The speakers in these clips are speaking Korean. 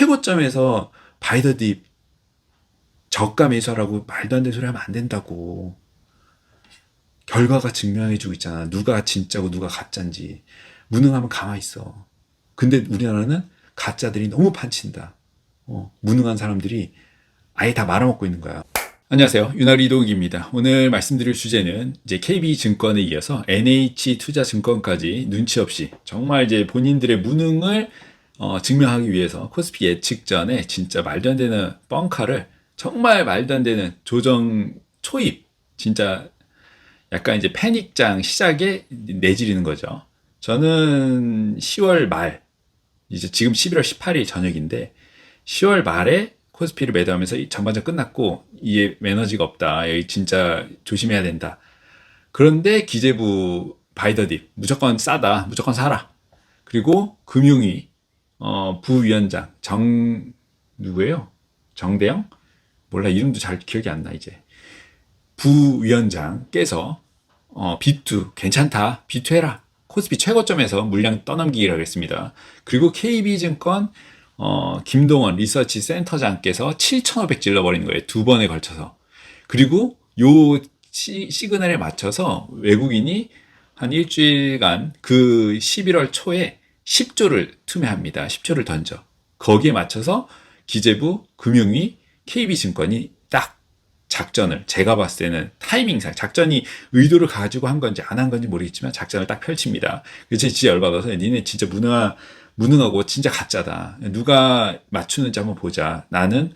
최고점에서 바이 더 딥 저가 매수하라고 말도 안 되는 소리 하면 안 된다고. 결과가 증명해주고 있잖아. 누가 진짜고 누가 가짜인지. 무능하면 가만히 있어. 근데 우리나라는 가짜들이 너무 판친다. 어, 무능한 사람들이 아예 다 말아먹고 있는 거야. 안녕하세요. 윤활 이동욱입니다. 오늘 말씀드릴 주제는 이제 KB증권에 이어서 NH투자 증권까지 눈치 없이 정말 이제 본인들의 무능을 어, 증명하기 위해서 코스피 예측 전에 진짜 말도 안 되는 뻥카를 정말 말도 안 되는 조정 초입 진짜 약간 이제 패닉장 시작에 내지르는 거죠. 저는 10월 말 이제 지금 11월 18일 저녁인데 10월 말에 코스피를 매도하면서 이 전반전 끝났고 이게 에너지가 없다. 여기 진짜 조심해야 된다. 그런데 기재부 바이더딥 무조건 싸다. 무조건 사라. 그리고 금융위 어, 부위원장 정 누구예요? 정대영? 몰라 이름도 잘 기억이 안 나 이제. 부위원장께서 어, B2 괜찮다. B2 해라. 코스피 최고점에서 물량 떠넘기기라고 했습니다. 그리고 KB증권 어, 김동원 리서치 센터장께서 7,500 찔러버리는 거예요. 두 번에 걸쳐서. 그리고 요 시, 시그널에 맞춰서 외국인이 한 일주일간 그 11월 초에 10조를 투매합니다. 10조를 던져. 거기에 맞춰서 기재부, 금융위, KB증권이 딱 작전을 제가 봤을 때는 타이밍상 작전이 의도를 가지고 한 건지 안 한 건지 모르겠지만 작전을 딱 펼칩니다. 그래서 진짜 열받아서 니네 진짜 무능하, 무능하고 진짜 가짜다. 누가 맞추는지 한번 보자. 나는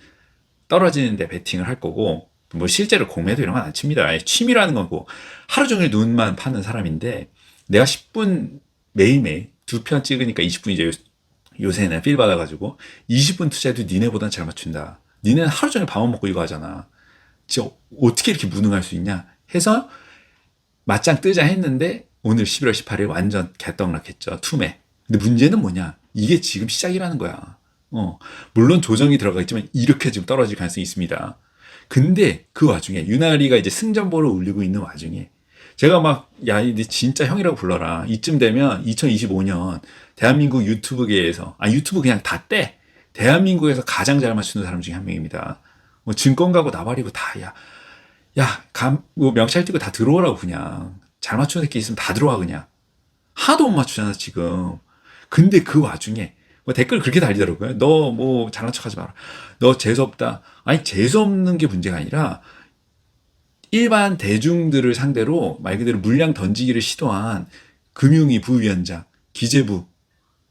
떨어지는데 베팅을 할 거고 뭐 실제로 공매도 이런 건 안 칩니다. 취미라는 거고 하루 종일 눈만 파는 사람인데 내가 10분 매일매일 두 편 찍으니까 20분 이제 요- 요새는 필 받아가지고 20분 투자해도 니네보단 잘 맞춘다. 니네는 하루 종일 밥만 먹고 이거 하잖아. 진짜 어떻게 이렇게 무능할 수 있냐 해서 맞짱 뜨자 했는데 오늘 11월 18일 완전 개떡락했죠. 투매. 근데 문제는 뭐냐? 이게 지금 시작이라는 거야. 어, 물론 조정이 들어가 있지만 이렇게 지금 떨어질 가능성이 있습니다. 근데 그 와중에 유나리가 이제 승전보를 울리고 있는 와중에 제가 막, 야, 이제 진짜 형이라고 불러라. 이쯤 되면 2025년 대한민국 유튜브계에서, 아, 유튜브 그냥 다 떼. 대한민국에서 가장 잘 맞추는 사람 중에 한 명입니다. 뭐 증권 가고 나발이고 다, 야, 야, 감, 뭐 명찰 띄고 다 들어오라고 그냥. 잘 맞추는 새끼 있으면 다 들어와 그냥. 하도 못 맞추잖아, 지금. 근데 그 와중에 뭐 댓글 그렇게 달리더라고요. 너 뭐 잘난 척 하지 마라. 너 재수없다. 아니, 재수없는 게 문제가 아니라 일반 대중들을 상대로 말 그대로 물량 던지기를 시도한 금융위 부위원장, 기재부,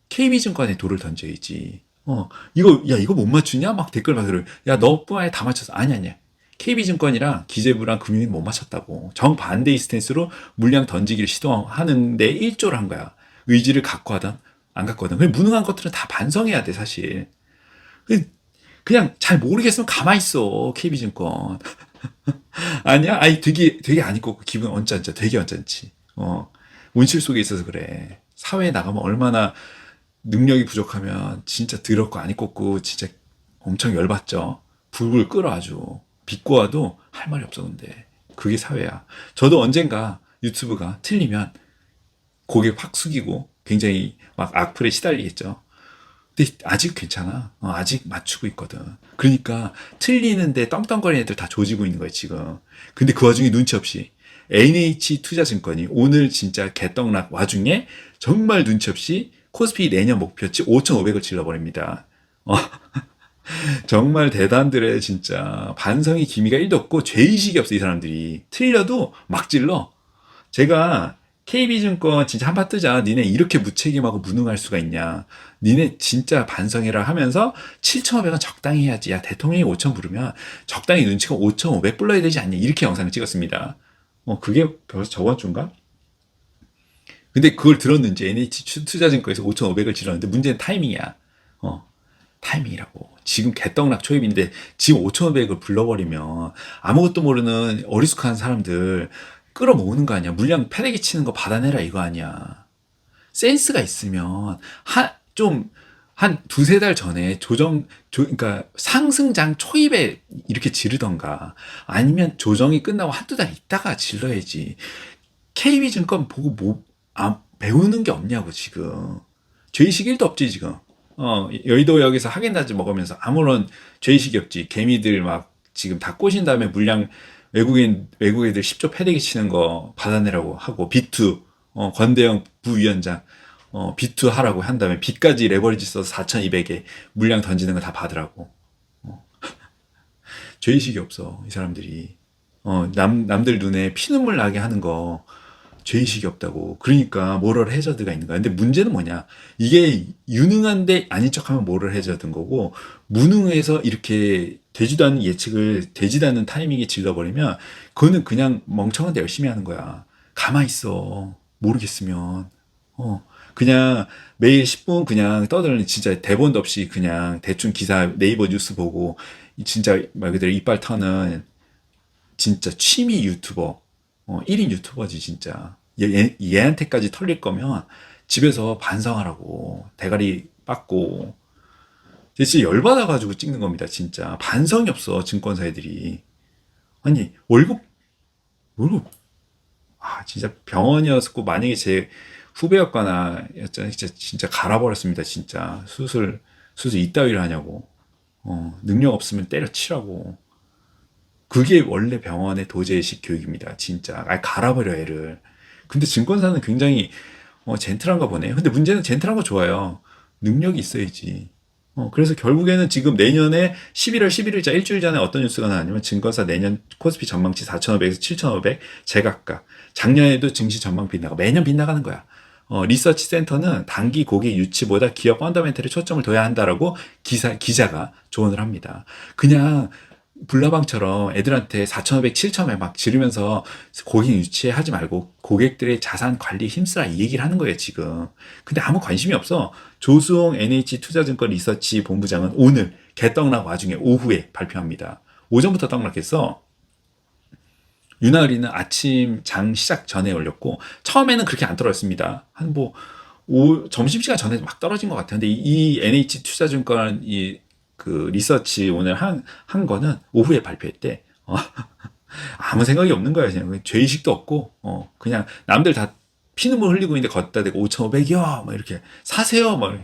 KB증권에 돌을 던져야지. 어, 이거, 야, 이거 못 맞추냐? 막 댓글 받으러. 야, 너뿐 아니라 다 맞췄어. 아니, 아니야. KB증권이랑 기재부랑 금융위는 못 맞췄다고. 정반대의 스탠스로 물량 던지기를 시도하는데 일조를 한 거야. 의지를 갖고 하든 안 갖고 하든. 무능한 것들은 다 반성해야 돼, 사실. 그- 그냥 잘 모르겠으면 가만히 있어, KB증권. 아니야? 아니, 되게, 되게 안 입고 기분 언짢죠. 되게 언짢지. 어. 온실 속에 있어서 그래. 사회에 나가면 얼마나 능력이 부족하면 진짜 더럽고 안 입고 진짜 엄청 열받죠. 불을 끌어 아주. 비꼬 와도 할 말이 없어, 근데. 그게 사회야. 저도 언젠가 유튜브가 틀리면 고개 확 숙이고 굉장히 막 악플에 시달리겠죠. 근데 아직 괜찮아. 어, 아직 맞추고 있거든. 그러니까 틀리는데 떵떵거리는 애들 다 조지고 있는 거야, 지금. 근데 그 와중에 눈치 없이 NH 투자증권이 오늘 진짜 개떡락 와중에 정말 눈치 없이 코스피 내년 목표치 5,500을 질러버립니다. 어, 정말 대단들의 진짜 반성의 기미가 1도 없고 죄의식이 없어, 이 사람들이. 틀려도 막 질러. 제가 KB증권 진짜 한바 뜨자. 니네 이렇게 무책임하고 무능할 수가 있냐. 니네 진짜 반성해라 하면서 7,500원 적당히 해야지. 야, 대통령이 5,000 부르면 적당히 눈치가 5,500 불러야 되지 않냐. 이렇게 영상을 찍었습니다. 어, 그게 벌써 저번 주인가? 근데 그걸 들었는지 NH 투자증권에서 5,500을 질렀는데 문제는 타이밍이야. 어, 타이밍이라고. 지금 개떡락 초입인데 지금 5,500을 불러버리면 아무것도 모르는 어리숙한 사람들 끌어모으는 거 아니야. 물량 패대기 치는 거 받아내라 이거 아니야. 센스가 있으면 한좀 한 두세 달 전에 조정 조, 그러니까 상승장 초입에 이렇게 지르던가 아니면 조정이 끝나고 한두 달 있다가 질러야지. KB증권 보고 뭐 아, 배우는 게 없냐고 지금. 죄의식 1도 없지 지금. 어, 여의도역에서 하겐다즈 먹으면서 아무런 죄의식이 없지. 개미들 막 지금 다 꼬신 다음에 물량 외국인, 외국 애들 10조 패대기 치는 거 받아내라고 하고, 비투, 어, 권대영 부위원장, 어, 비투 하라고 한 다음에 비까지 레버리지 써서 4,200에 물량 던지는 거 다 받으라고. 어. 죄의식이 없어, 이 사람들이. 어, 남, 남들 눈에 피눈물 나게 하는 거, 죄의식이 없다고. 그러니까 모럴 해저드가 있는 거야. 근데 문제는 뭐냐? 이게 유능한데 아닌 척하면 모럴 해저드인 거고 무능해서 이렇게 되지도 않는 예측을 되지도 않는 타이밍에 질러버리면 그거는 그냥 멍청한데 열심히 하는 거야. 가만히 있어. 모르겠으면. 어. 그냥 매일 10분 그냥 떠드는 진짜 대본도 없이 그냥 대충 기사 네이버 뉴스 보고 진짜 말 그대로 이빨 터는 진짜 취미 유튜버 어, 1인 유튜버지 진짜 얘, 얘한테까지 털릴 거면 집에서 반성하라고 대가리 빡고 진짜 열받아가지고 찍는 겁니다 진짜 반성이 없어 증권사 애들이 아니 월급 월급 아 진짜 병원이었고 만약에 제 후배였거나 진짜 진짜 갈아버렸습니다 진짜 수술 수술 이따위를 하냐고 어, 능력 없으면 때려치라고 그게 원래 병원의 도제식 교육입니다. 진짜. 아, 갈아버려, 애를. 근데 증권사는 굉장히, 어, 젠틀한가 보네요. 근데 문제는 젠틀한 거 좋아요. 능력이 있어야지. 어, 그래서 결국에는 지금 내년에 11월 11일자 일주일 전에 어떤 뉴스가 나왔냐면 증권사 내년 코스피 전망치 4,500에서 7,500 제각각. 작년에도 증시 전망 빗나가. 매년 빗나가는 거야. 어, 리서치 센터는 단기 고객 유치보다 기업 펀더멘털에 초점을 둬야 한다라고 기사, 기자가 조언을 합니다. 그냥 불나방처럼 애들한테 4,500, 7,000에 막 지르면서 고객 유치하지 말고 고객들의 자산 관리 힘쓰라 이 얘기를 하는 거예요, 지금. 근데 아무 관심이 없어. 조수홍 NH 투자증권 리서치 본부장은 오늘 개떡락 와중에 오후에 발표합니다. 오전부터 떡락했어. 유나리는 아침 장 시작 전에 올렸고 처음에는 그렇게 안 떨어졌습니다. 한뭐 점심시간 전에 막 떨어진 것 같아요. 근데 이, 이 NH 투자증권 이 그 리서치 오늘 한, 한 거는 오후에 발표했대. 어, 아무 생각이 없는 거야. 그냥 죄의식도 없고, 어, 그냥 남들 다 피눈물 흘리고 있는데 걷다 대고 5,500이요! 막 이렇게 사세요! 막.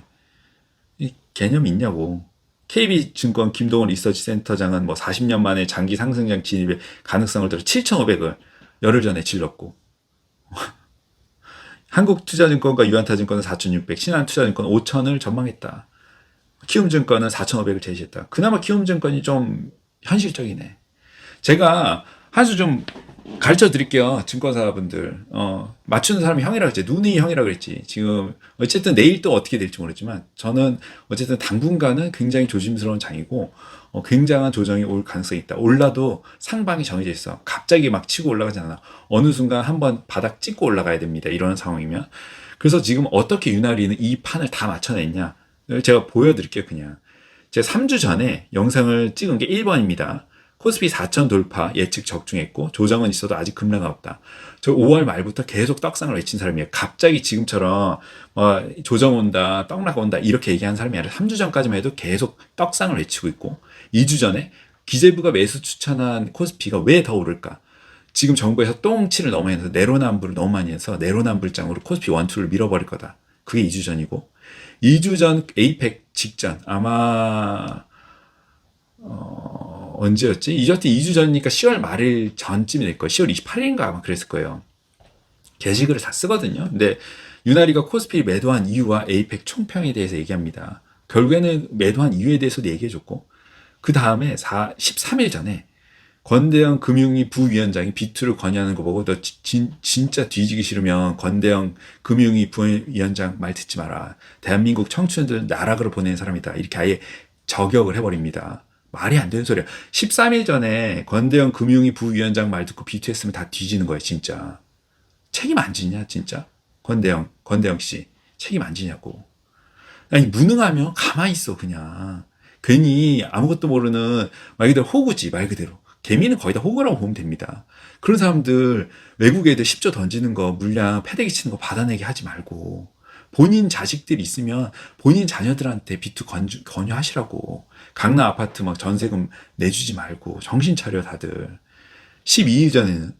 이 개념 있냐고. KB증권 김동원 리서치 센터장은 뭐 40년 만에 장기 상승장 진입의 가능성을 들어 7,500을 열흘 전에 질렀고. 한국투자증권과 유한타증권은 4,600, 신한투자증권 5,000을 전망했다. 키움증권은 4,500을 제시했다. 그나마 키움증권이 좀 현실적이네. 제가 한 수 좀 가르쳐 드릴게요. 증권사분들. 어, 맞추는 사람이 형이라고 했지. 눈이 형이라고 그랬지. 지금, 어쨌든 내일 또 어떻게 될지 모르지만, 저는 어쨌든 당분간은 굉장히 조심스러운 장이고, 어, 굉장한 조정이 올 가능성이 있다. 올라도 상방이 정해져 있어. 갑자기 막 치고 올라가지 않아. 어느 순간 한번 바닥 찍고 올라가야 됩니다. 이런 상황이면. 그래서 지금 어떻게 유나리는 이 판을 다 맞춰냈냐. 제가 보여드릴게요, 그냥. 제가 3주 전에 영상을 찍은 게 1번입니다. 코스피 4천 돌파 예측 적중했고 조정은 있어도 아직 급락은 없다. 저 5월 말부터 계속 떡상을 외친 사람이에요. 갑자기 지금처럼 어, 조정 온다, 떡락 온다 이렇게 얘기한 사람이 아니라 3주 전까지만 해도 계속 떡상을 외치고 있고 2주 전에 기재부가 매수 추천한 코스피가 왜 더 오를까? 지금 정부에서 똥치를 너무 해서 내로남불을 너무 많이 해서 내로남불장으로 코스피 원투를 밀어버릴 거다. 그게 2주 전이고 2주 전 에이펙 직전 아마 어, 언제였지? 이저때 2주 전이니까 10월 말일 전쯤이 될 거예요. 10월 28일인가 아마 그랬을 거예요. 게시글을 다 쓰거든요. 근데 유나리가 코스피 매도한 이유와 에이펙 총평에 대해서 얘기합니다. 결국에는 매도한 이유에 대해서도 얘기해줬고 그 다음에 13일 전에 권대영 금융위 부위원장이 비투를 건의하는 거 보고 너 진, 진짜 뒤지기 싫으면 권대영 금융위 부위원장 말 듣지 마라. 대한민국 청춘들 나락으로 보내는 사람이다. 이렇게 아예 저격을 해버립니다. 말이 안 되는 소리야. 13일 전에 권대영 금융위 부위원장 말 듣고 비투 했으면 다 뒤지는 거야, 진짜. 책임 안 지냐, 진짜? 권대영, 권대영 씨. 책임 안 지냐고. 아니, 무능하면 가만히 있어, 그냥. 괜히 아무것도 모르는 말 그대로 호구지, 말 그대로. 개미는 거의 다 호구라고 보면 됩니다. 그런 사람들 외국 애들 10조 던지는 거 물량 패대기 치는 거 받아내게 하지 말고 본인 자식들 있으면 본인 자녀들한테 비투 권유하시라고 강남 아파트 막 전세금 내주지 말고 정신 차려 다들 12일 전에는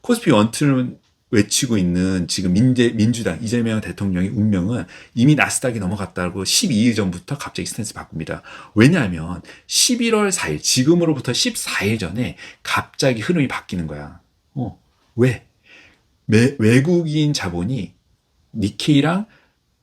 코스피 원투는 외치고 있는 지금 민재, 민주당 이재명 대통령의 운명은 이미 나스닥이 넘어갔다고 12일 전부터 갑자기 스탠스 바꿉니다. 왜냐하면 11월 4일, 지금으로부터 14일 전에 갑자기 흐름이 바뀌는 거야. 어, 왜? 매- 외국인 자본이 니케이랑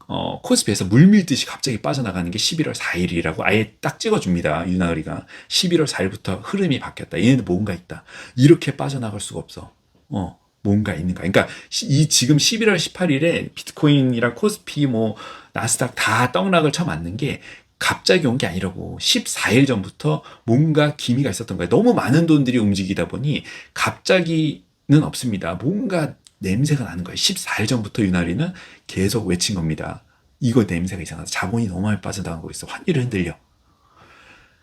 어, 코스피에서 물밀듯이 갑자기 빠져나가는 게 11월 4일이라고 아예 딱 찍어줍니다. 유나을이가 11월 4일부터 흐름이 바뀌었다. 얘네들 뭔가 있다. 이렇게 빠져나갈 수가 없어. 어, 뭔가 있는가. 그러니까 시- 이 지금 11월 18일에 비트코인이랑 코스피 뭐 나스닥 다 떡락을 쳐맞는 게 갑자기 온 게 아니라고 14일 전부터 뭔가 기미가 있었던 거예요. 너무 많은 돈들이 움직이다 보니 갑자기는 없습니다. 뭔가 냄새가 나는 거예요. 14일 전부터 유나리는 계속 외친 겁니다. 이거 냄새가 이상하다. 자본이 너무 많이 빠져나가고 있어. 환율이 흔들려.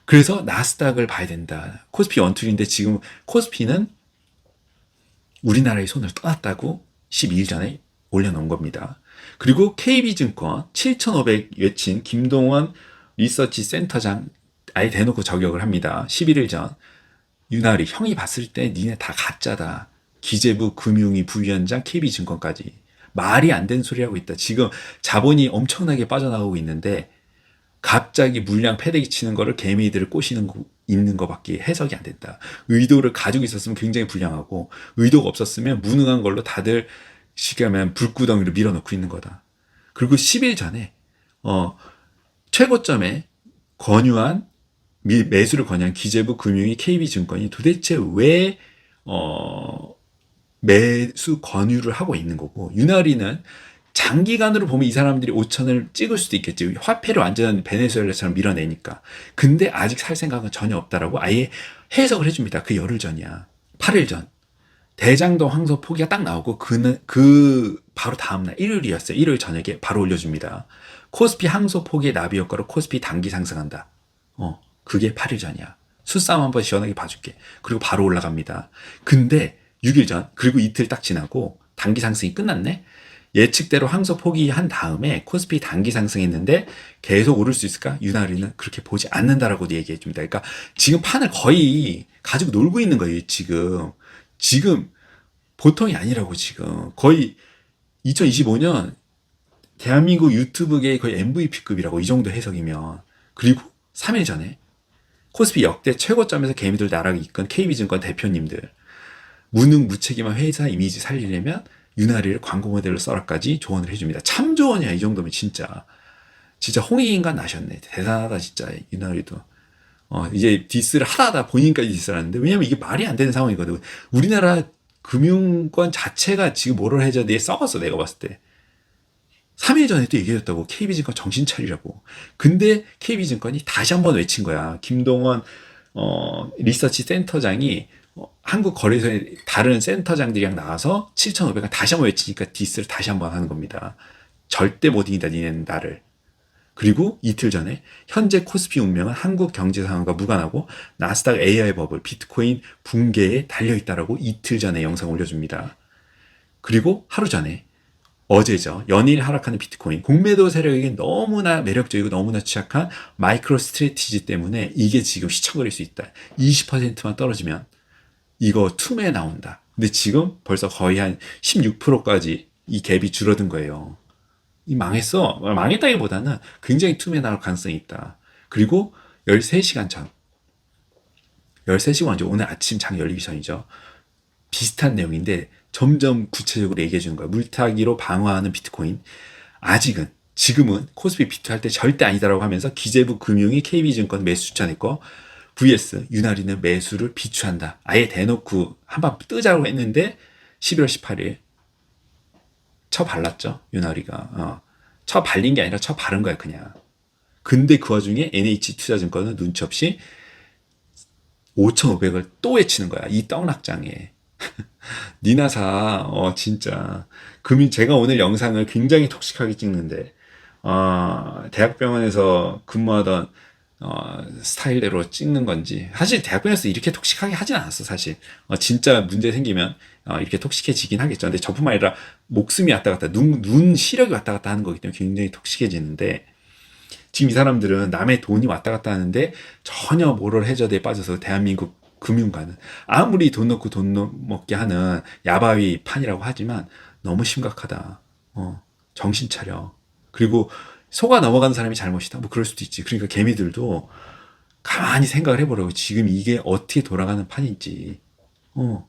그래서 나스닥을 봐야 된다. 코스피 원툴인데 지금 코스피는 우리나라의 손을 떠났다고 12일 전에 올려놓은 겁니다. 그리고 KB증권 7,500 외친 김동원 리서치 센터장 아예 대놓고 저격을 합니다. 11일 전 유나리 형이 봤을 때 니네 다 가짜다. 기재부 금융위 부위원장 KB증권까지 말이 안 되는 소리 하고 있다. 지금 자본이 엄청나게 빠져나가고 있는데 갑자기 물량 패대기 치는 거를 개미들을 꼬시는 거, 있는 거밖에 해석이 안 된다. 의도를 가지고 있었으면 굉장히 불량하고 의도가 없었으면 무능한 걸로 다들 시가면 불구덩이로 밀어넣고 있는 거다. 그리고 10일 전에 어 최고점에 권유한 미- 매수를 권유한 기재부 금융위 KB증권이 도대체 왜 어, 매수 권유를 하고 있는 거고 유나리는 장기간으로 보면 이 사람들이 5천을 찍을 수도 있겠지. 화폐를 완전 베네수엘라처럼 밀어내니까. 근데 아직 살 생각은 전혀 없다라고 아예 해석을 해줍니다. 그 열흘 전이야. 8일 전. 대장동 황소 포기가 딱 나오고 그는 그 바로 다음날 일요일이었어요. 일요일 저녁에 바로 올려줍니다. 코스피 항소 포기의 나비 효과로 코스피 단기 상승한다. 어, 그게 8일 전이야. 수싸움 한번 시원하게 봐줄게. 그리고 바로 올라갑니다. 근데 6일 전, 그리고 이틀 딱 지나고 단기 상승이 끝났네? 예측대로 항소 포기한 다음에 코스피 단기 상승했는데 계속 오를 수 있을까? 유나리는 그렇게 보지 않는다라고 얘기해 줍니다. 그러니까 지금 판을 거의 가지고 놀고 있는 거예요, 지금. 지금 보통이 아니라고 지금. 거의 2025년 대한민국 유튜브계의 거의 MVP급이라고 이 정도 해석이면. 그리고 3일 전에 코스피 역대 최고점에서 개미들 나락을 이끈 KB증권 대표님들 무능 무책임한 회사 이미지 살리려면 유나리를 광고 모델로 써라까지 조언을 해줍니다. 참 조언이야 이 정도면 진짜. 진짜 홍익인간 나셨네. 대단하다 진짜 유나리도. 어 이제 디스를 하다하다 본인까지 디스를 하는데 왜냐면 이게 말이 안 되는 상황이거든. 우리나라 금융권 자체가 지금 모럴 해저드에 썩었어 내가 봤을 때. 3일 전에 또 얘기해줬다고. KB증권 정신 차리라고. 근데 KB증권이 다시 한번 외친 거야. 김동원 어, 리서치 센터장이 어, 한국 거래소의 다른 센터장들이랑 나와서 7,500원 다시 한번 외치니까 디스를 다시 한번 하는 겁니다. 절대 못 이긴다, 니네는 나를. 그리고 이틀 전에 현재 코스피 운명은 한국 경제 상황과 무관하고 나스닥 AI 버블, 비트코인 붕괴에 달려있다라고 이틀 전에 영상 올려줍니다. 그리고 하루 전에 어제죠. 연일 하락하는 비트코인. 공매도 세력에게 너무나 매력적이고 너무나 취약한 마이크로 스트레티지 때문에 이게 지금 시청거릴 수 있다. 20%만 떨어지면 이거 투매 나온다. 근데 지금 벌써 거의 한 16%까지 이 갭이 줄어든 거예요. 이 망했어. 망했다기보다는 굉장히 투매 나올 가능성이 있다. 그리고 13시간 전. 13시간 먼저 오늘 아침 장 열리기 전이죠. 비슷한 내용인데 점점 구체적으로 얘기해 주는 거야. 물타기로 방어하는 비트코인. 아직은 지금은 코스피 비트 할 때 절대 아니다라고 하면서 기재부 금융이 KB증권 매수 추천했고 vs 유나리는 매수를 비추한다. 아예 대놓고 한번 뜨자고 했는데 11월 18일 쳐 발랐죠. 유나리가. 어. 쳐 발린 게 아니라 쳐 바른 거야 그냥. 근데 그 와중에 NH투자증권은 눈치 없이 5,500을 또 외치는 거야. 이 떡락장에. 니나사, 어, 진짜. 금이, 제가 오늘 영상을 굉장히 톡식하게 찍는데, 어, 대학병원에서 근무하던, 어, 스타일대로 찍는 건지. 사실 대학병원에서 이렇게 톡식하게 하진 않았어, 사실. 어, 진짜 문제 생기면, 어, 이렇게 톡식해지긴 하겠죠. 근데 저뿐만 아니라 목숨이 왔다 갔다, 눈, 눈 시력이 왔다 갔다 하는 거기 때문에 굉장히 톡식해지는데, 지금 이 사람들은 남의 돈이 왔다 갔다 하는데 전혀 모럴 해저드에 빠져서 대한민국 금융가는 아무리 돈 넣고 돈 넣- 먹게 하는 야바위 판이라고 하지만 너무 심각하다. 어, 정신 차려. 그리고 속아 넘어가는 사람이 잘못이다. 뭐 그럴 수도 있지. 그러니까 개미들도 가만히 생각을 해보라고. 지금 이게 어떻게 돌아가는 판인지. 어,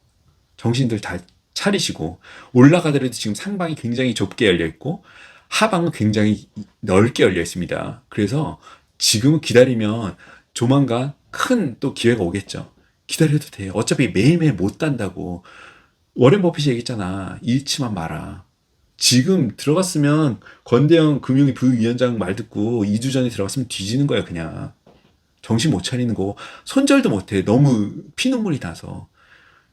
정신들 다 차리시고 올라가더라도 지금 상방이 굉장히 좁게 열려 있고 하방은 굉장히 넓게 열려 있습니다. 그래서 지금은 기다리면 조만간 큰 또 기회가 오겠죠. 기다려도 돼요. 어차피 매일매일 못 단다고. 워렌 버핏이 얘기했잖아. 잃지만 마라. 지금 들어갔으면 권대영 금융위 부위원장 말 듣고 2주 전에 들어갔으면 뒤지는 거야, 그냥. 정신 못 차리는 거. 손절도 못 해. 너무 피눈물이 나서.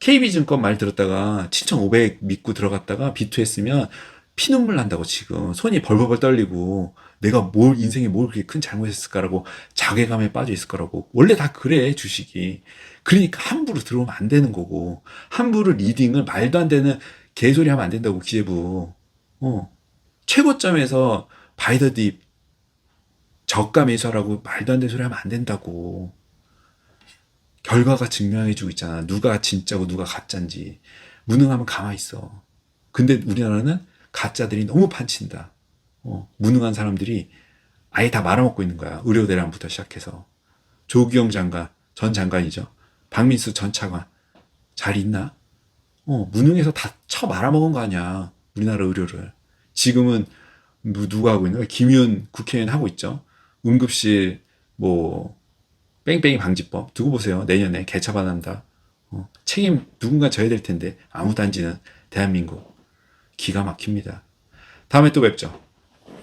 KB증권 말 들었다가 7,500 믿고 들어갔다가 비투했으면 피눈물 난다고 지금. 손이 벌벌벌 떨리고 내가 뭘, 인생에 뭘 그렇게 큰 잘못했을까라고 자괴감에 빠져 있을 거라고. 원래 다 그래, 주식이. 그러니까 함부로 들어오면 안 되는 거고. 함부로 리딩을 말도 안 되는 개소리 하면 안 된다고, 기재부. 어. 최고점에서 바이더 딥 저가 매수하라고 말도 안 되는 소리 하면 안 된다고. 결과가 증명해주고 있잖아. 누가 진짜고 누가 가짜인지. 무능하면 가만히 있어. 근데 우리나라는 가짜들이 너무 판친다. 어, 무능한 사람들이 아예 다 말아먹고 있는 거야. 의료대란부터 시작해서. 조기영 장관, 전 장관이죠. 박민수 전 차관. 잘 있나? 어, 무능해서 다 쳐 말아먹은 거 아니야. 우리나라 의료를. 지금은 누, 누가 하고 있는 거야? 김윤 국회의원 하고 있죠. 응급실, 뭐, 뺑뺑이 방지법. 두고 보세요. 내년에 개차반한다. 어, 책임 누군가 져야 될 텐데, 아무도 안 지는 대한민국. 기가 막힙니다. 다음에 또 뵙죠.